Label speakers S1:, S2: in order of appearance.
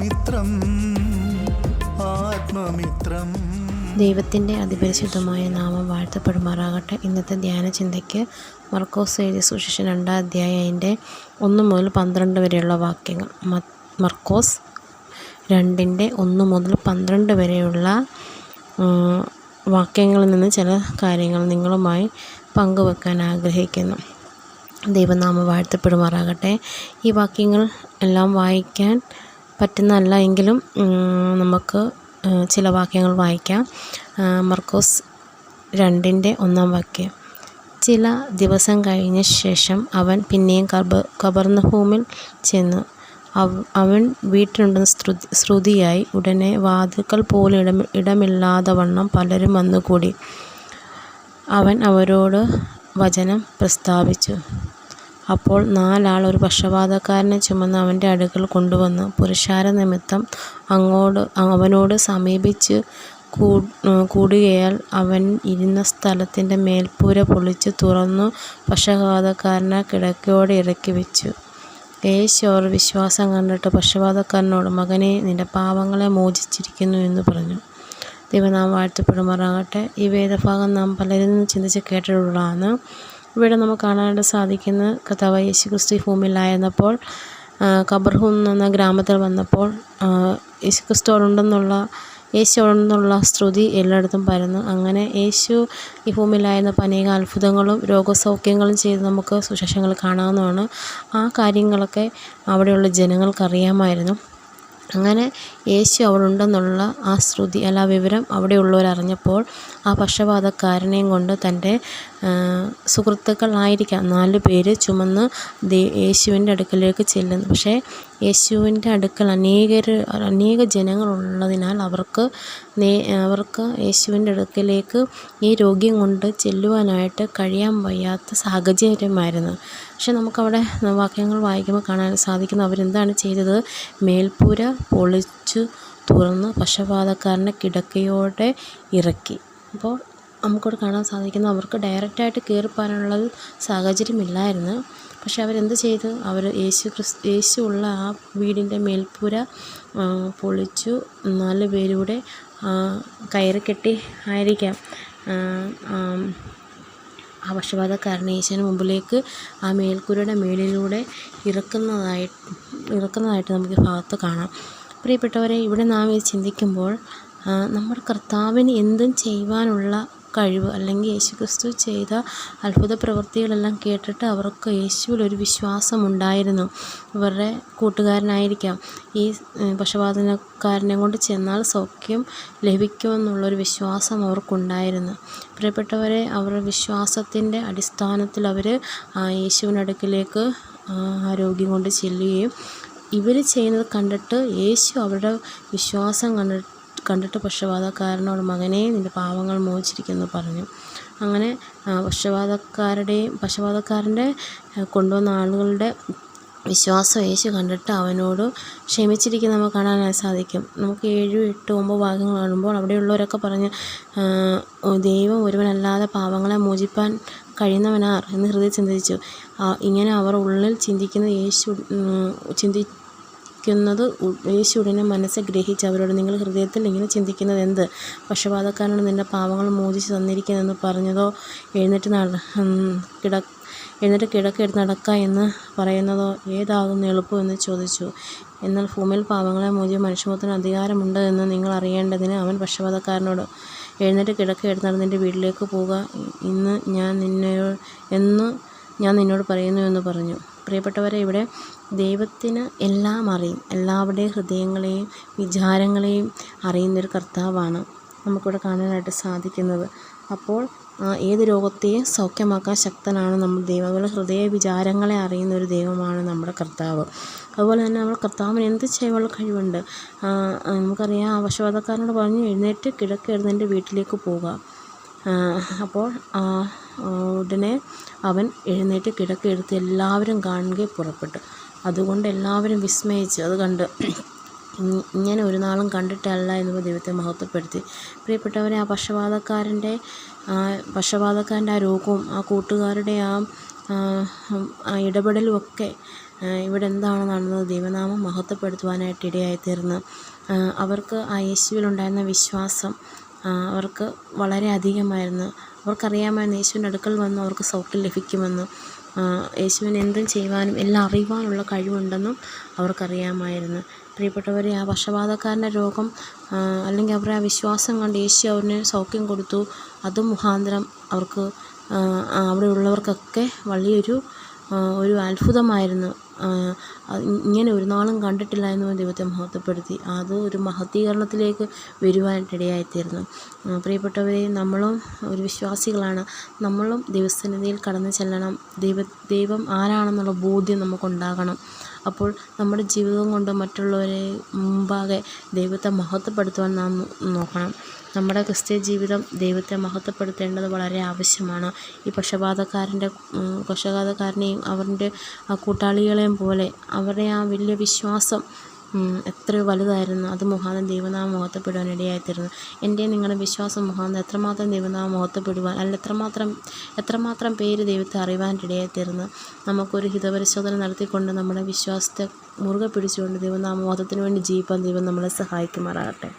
S1: ആത്മമിത്രം ആത്മമിത്രം.
S2: ദൈവത്തിന്റെ അതിപരിശുദ്ധമായ നാമം വാഴ്ത്തപ്പെടുമാറാകട്ടെ. ഇന്നത്തെ ധ്യാന ചിന്തയ്ക്ക് മർക്കോസ് എഴുതിയ സുശേഷൻ രണ്ടാം അധ്യായം അതിന്റെ ഒന്ന് മുതൽ പന്ത്രണ്ട് വരെയുള്ള വാക്യങ്ങൾ. മർക്കോസ് രണ്ടിന്റെ ഒന്ന് മുതൽ പന്ത്രണ്ട് വരെയുള്ള വാക്യങ്ങളിൽ നിന്ന് ചില കാര്യങ്ങൾ നിങ്ങളുമായി പങ്കുവെക്കാൻ ആഗ്രഹിക്കുന്നു. ദൈവനാമം വാഴ്ത്തപ്പെടുമാറാകട്ടെ. ഈ വാക്യങ്ങൾ എല്ലാം വായിക്കാൻ പറ്റുന്നതല്ല എങ്കിലും നമുക്ക് ചില വാക്യങ്ങൾ വായിക്കാം. മർക്കോസ് രണ്ടിന്റെ ഒന്നാം വാക്യം. ചില ദിവസം കഴിഞ്ഞ ശേഷം അവൻ പിന്നെയും കബ കബർന്നഭൂമിൽ ചെന്ന്. അവൻ വീട്ടിലുണ്ടെന്ന് ശ്രുതി ശ്രുതിയായി. ഉടനെ വാതുക്കൾ പോലും ഇടം ഇടമില്ലാതെ വണ്ണം പലരും വന്നുകൂടി. അവൻ അവരോട് വചനം പ്രസ്താവിച്ചു. അപ്പോൾ നാലാൾ ഒരു പക്ഷപാതക്കാരനെ ചുമന്ന് അവന്റെ അടുക്കൽ കൊണ്ടുവന്ന് പുരുഷാര നിമിത്തം അങ്ങോട് അവനോട് സമീപിച്ച് കൂടുകയാൽ അവൻ ഇരുന്ന സ്ഥലത്തിന്റെ മേൽപ്പൂര പൊളിച്ച് തുറന്നു പക്ഷപാതക്കാരനെ കിടക്കയോടെ ഇറക്കി വെച്ചു. യേശു അവർ വിശ്വാസം കണ്ടിട്ട് പക്ഷപാതക്കാരനോട് മകനെ നിന്റെ പാവങ്ങളെ മോചിച്ചിരിക്കുന്നു എന്ന് പറഞ്ഞു. ദൈവനാം വാഴ്ത്തപ്പെടുമാറാകട്ടെ. ഈ വേദഭാഗം നാം പലരും ചിന്തിച്ച് കേട്ടിട്ടുള്ളതാണ്. ഇവിടെ നമുക്ക് കാണാനായിട്ട് സാധിക്കുന്നത് കർത്താവ് യേശു ക്രിസ്തു ഭൂമിയിലായിരുന്നപ്പോൾ കബർഹൂം എന്ന ഗ്രാമത്തിൽ വന്നപ്പോൾ യേശു ക്രിസ്തു അവിടുണ്ടെന്നുള്ള യേശു ഉണ്ടെന്നുള്ള ശ്രുതി എല്ലായിടത്തും പരന്നു. അങ്ങനെ യേശു ഈ ഭൂമിയിലായിരുന്നപ്പോൾ അനേക അത്ഭുതങ്ങളും രോഗസൗഖ്യങ്ങളും ചെയ്ത് നമുക്ക് സുശേഷങ്ങൾ കാണാവുന്നതാണ്. ആ കാര്യങ്ങളൊക്കെ അവിടെയുള്ള ജനങ്ങൾക്കറിയാമായിരുന്നു. അങ്ങനെ യേശു അവിടെ ഉണ്ടെന്നുള്ള ആ ശ്രുതി അല്ല വിവരം അവിടെയുള്ളവർ അറിഞ്ഞപ്പോൾ ആ പക്ഷപാതക്കാരനെയും കൊണ്ട് തന്റെ സുഹൃത്തുക്കളായിരിക്കാം. നാല് പേര് ചുമന്ന് യേശുവിന്റെ അടുക്കലേക്ക് ചെല്ലുന്നു. പക്ഷേ യേശുവിന്റെ അടുക്കൽ അനേകർ അനേക ജനങ്ങളുള്ളതിനാൽ അവർക്ക് അവർക്ക് യേശുവിന്റെ അടുക്കലേക്ക് ഈ രോഗ്യം കൊണ്ട് ചെല്ലുവാനായിട്ട് കഴിയാൻ വയ്യാത്ത സാഹചര്യമായിരുന്നു. പക്ഷെ നമുക്കവിടെ വാക്യങ്ങൾ വായിക്കുമ്പോൾ കാണാൻ സാധിക്കുന്നു. അവരെന്താണ് ചെയ്തത്? മേൽപ്പൂര പൊളിച്ചു തുറന്ന് പക്ഷപാതക്കാരനെ കിടക്കയോടെ ഇറക്കി. അപ്പോൾ നമുക്കിവിടെ കാണാൻ സാധിക്കുന്നു അവർക്ക് ഡയറക്റ്റായിട്ട് കയറിപ്പോകാനുള്ള സാഹചര്യമില്ലായിരുന്നു. പക്ഷെ അവരെന്ത് ചെയ്തു? അവർ യേശു ക്രിസ് യേശു ഉള്ള ആ വീടിന്റെ മേൽപ്പൂര പൊളിച്ചു. നാല് പേരൂടെ കയറി കെട്ടി ആയിരിക്കാം. ആ, പക്ഷപാതക്കാരനെ യേശുവിന് മുമ്പിലേക്ക് ആ മേൽക്കൂരയുടെ മേളിലൂടെ ഇറക്കുന്നതായി ഇറക്കുന്നതായിട്ട് നമുക്ക് ഭാഗത്ത് കാണാം. പ്രിയപ്പെട്ടവരെ ഇവിടെ നാം ഇത് ചിന്തിക്കുമ്പോൾ നമ്മുടെ കർത്താവിന് എന്തും ചെയ്യുവാനുള്ള കഴിവ് അല്ലെങ്കിൽ യേശുക്രിസ്തു ചെയ്ത അത്ഭുത പ്രവൃത്തികളെല്ലാം കേട്ടിട്ട് അവർക്ക് യേശുവിൽ ഒരു വിശ്വാസം ഉണ്ടായിരുന്നു ഇവരുടെ കൂട്ടുകാരനായിരിക്കാം. ഈ പക്ഷപാതനക്കാരനെ കൊണ്ട് ചെന്നാൽ സൗഖ്യം ലഭിക്കുമെന്നുള്ളൊരു വിശ്വാസം അവർക്കുണ്ടായിരുന്നു. പ്രിയപ്പെട്ടവരെ അവരുടെ വിശ്വാസത്തിന്റെ അടിസ്ഥാനത്തിൽ അവർ യേശുവിനടുക്കിലേക്ക് ആരോഗ്യം കൊണ്ട് ചെല്ലുകയും ഇവർ ചെയ്യുന്നത് കണ്ടിട്ട് യേശു അവരുടെ വിശ്വാസം കണ്ടിട്ട് കണ്ടിട്ട് പക്ഷപാതക്കാരനോട് മകനെ നിന്റെ പാവങ്ങൾ മോചിച്ചിരിക്കുന്നു പറഞ്ഞു. അങ്ങനെ പക്ഷപാതക്കാരുടെയും പക്ഷപാതക്കാരന്റെ കൊണ്ടുവന്ന ആളുകളുടെ വിശ്വാസം യേശു കണ്ടിട്ട് അവനോട് ക്ഷമിച്ചിരിക്കുന്ന നമുക്ക് കാണാനായി സാധിക്കും. നമുക്ക് ഏഴ് എട്ട് ഒമ്പത് ഭാഗങ്ങൾ കാണുമ്പോൾ അവിടെയുള്ളവരൊക്കെ പറഞ്ഞ് ദൈവം ഒരുവനല്ലാതെ പാവങ്ങളെ മോചിപ്പാൻ കഴിയുന്നവനാർ എന്ന് ഹൃദയം ചിന്തിച്ചു. ഇങ്ങനെ അവർ ഉള്ളിൽ ചിന്തിക്കുന്ന യേശു ഉം, ചിന്തിക്കുന്നത് യേശു ഉടനെ മനസ്സ് ഗ്രഹിച്ച് അവരോട് നിങ്ങൾ ഹൃദയത്തിൽ ഇങ്ങനെ ചിന്തിക്കുന്നത് എന്ത് പക്ഷപാതക്കാരനോട് നിന്റെ പാവങ്ങൾ മോചിച്ച് തന്നിരിക്കുന്നതെന്ന് പറഞ്ഞതോ? എഴുന്നേറ്റ് നട കിട എഴുന്നേറ്റ് കിടക്കെടുത്ത് നടക്കുക എന്ന് പറയുന്നതോ? ഏതാകുന്നു എളുപ്പം എന്ന് ചോദിച്ചു. എന്നാൽ ഭൂമിയിൽ പാവങ്ങളെ മോചിച്ച് മനുഷ്യമുഖത്തിന് അധികാരമുണ്ട് എന്ന് നിങ്ങൾ അറിയേണ്ടതിന് അവൻ പക്ഷപാതക്കാരനോട് എഴുന്നേറ്റ് കിടക്കെടുത്ത് നടന്ന് നിന്റെ വീട്ടിലേക്ക് പോവുക. ഇന്ന് ഞാൻ നിന്നെ എന്ന് ഞാൻ നിന്നോട് പറയുന്നു എന്ന് പറഞ്ഞു. പ്രിയപ്പെട്ടവരെ ഇവിടെ ദൈവത്തിന് എല്ലാം അറിയും. എല്ലാവരുടെയും ഹൃദയങ്ങളെയും വിചാരങ്ങളെയും അറിയുന്നൊരു കർത്താവാണ് നമുക്കിവിടെ കാണാനായിട്ട് സാധിക്കുന്നത്. അപ്പോൾ ഏത് രോഗത്തെയും സൗഖ്യമാക്കാൻ ശക്തനാണ് നമ്മൾ ദൈവം. അതുപോലെ ഹൃദയ വിചാരങ്ങളെ അറിയുന്ന ഒരു ദൈവമാണ് നമ്മുടെ കർത്താവ്. അതുപോലെ തന്നെ നമ്മൾ കർത്താവിന് എന്ത് ചെയ്യാനുള്ള കഴിവുണ്ട്? നമുക്കറിയാം ആവശ്യവാദക്കാരനോട് പറഞ്ഞു എഴുന്നേറ്റ് കിടക്കെടുത്ത് എന്റെ വീട്ടിലേക്ക് പോവുക. അപ്പോൾ ഉടനെ അവൻ എഴുന്നേറ്റ് കിടക്കെടുത്ത് എല്ലാവരും കാണുകയും പുറപ്പെട്ടു. അതുകൊണ്ട് എല്ലാവരും വിസ്മയിച്ചു. അത് കണ്ട് ഇങ്ങനെ ഒരു നാളും കണ്ടിട്ടല്ല എന്ന് ദൈവത്തെ മഹത്വപ്പെടുത്തി. പ്രിയപ്പെട്ടവരെ ആ പക്ഷപാതക്കാരന്റെ പക്ഷപാതക്കാരന്റെ ആ രോഗവും ആ കൂട്ടുകാരുടെ ആ ഇടപെടലും ഒക്കെ ഇവിടെ എന്താണ് നടന്നത് ദൈവനാമം മഹത്വപ്പെടുത്തുവാനായിട്ട് ഇടയായിത്തീർന്ന്. അവർക്ക് ആ യേശുവിലുണ്ടായിരുന്ന വിശ്വാസം അവർക്ക് വളരെ അധികമായിരുന്നു. അവർക്കറിയാമായിരുന്നു യേശുവിന്റെ അടുക്കൽ വന്ന് അവർക്ക് സൗഖ്യം ലഭിക്കുമെന്ന് യേശുവിന് എന്തും ചെയ്യുവാനും എല്ലാം അറിയുവാനുള്ള കഴിവുണ്ടെന്നും അവർക്കറിയാമായിരുന്നു. പ്രിയപ്പെട്ടവരെ ആ പക്ഷപാതക്കാരന്റെ രോഗം അല്ലെങ്കിൽ അവരുടെ ആ വിശ്വാസം കണ്ട് യേശു അവന് സൗഖ്യം കൊടുത്തു. അത് മുഖാന്തരം അവർക്ക് അവിടെയുള്ളവർക്കൊക്കെ വലിയൊരു ഒരു അത്ഭുതമായിരുന്നു. ഇങ്ങനെ ഒരു നാളും കണ്ടിട്ടില്ല എന്ന് ദൈവത്തെ മഹത്വപ്പെടുത്തി. അത് ഒരു മഹത്വീകരണത്തിലേക്ക് വരുവാനിടയായിത്തീർന്നു. പ്രിയപ്പെട്ടവരെ നമ്മളും ഒരു വിശ്വാസികളാണ്. നമ്മളും ദൈവസന്നിധിയിൽ കടന്നു ചെല്ലണം. ദൈവ ദൈവം ആരാണെന്നുള്ള ബോധ്യം നമുക്കുണ്ടാകണം. അപ്പോൾ നമ്മുടെ ജീവിതം കൊണ്ട് മറ്റുള്ളവരെ മുമ്പാകെ ദൈവത്തെ മഹത്വപ്പെടുത്തുവാൻ നാം നോക്കണം. നമ്മുടെ ക്രിസ്ത്യ ജീവിതം ദൈവത്തെ മഹത്വപ്പെടുത്തേണ്ടത് വളരെ ആവശ്യമാണ്. ഈ പക്ഷപാതക്കാരന്റെ പക്ഷപാതക്കാരനെയും അവരുടെ ആ കൂട്ടാളികളെയും പോലെ അവരുടെ ആ വലിയ വിശ്വാസം എത്രയോ വലുതായിരുന്നു. അത് മുഖാന്തരം ദൈവനാമം മുഖത്തപ്പെടുവാൻ ഇടയായിത്തീരുന്നു എന്റെ നിങ്ങളുടെ വിശ്വാസം മുഖാന്തരം എത്രമാത്രം ദൈവനാമം മുഖത്തപ്പെടുവാൻ അല്ല എത്രമാത്രം എത്രമാത്രം പേര് ദൈവത്തെ അറിയുവാൻ ഇടയായിത്തീരുന്നു നമുക്കൊരു ഹിതപരിശോധന നടത്തിക്കൊണ്ട് നമ്മുടെ വിശ്വാസത്തെ മുറുകെ പിടിച്ചുകൊണ്ട് ദൈവനാമ മോഹത്തിന് വേണ്ടി ജീവിപ്പാൻ ദൈവം നമ്മളെ സഹായിക്കുമാറാകട്ടെ.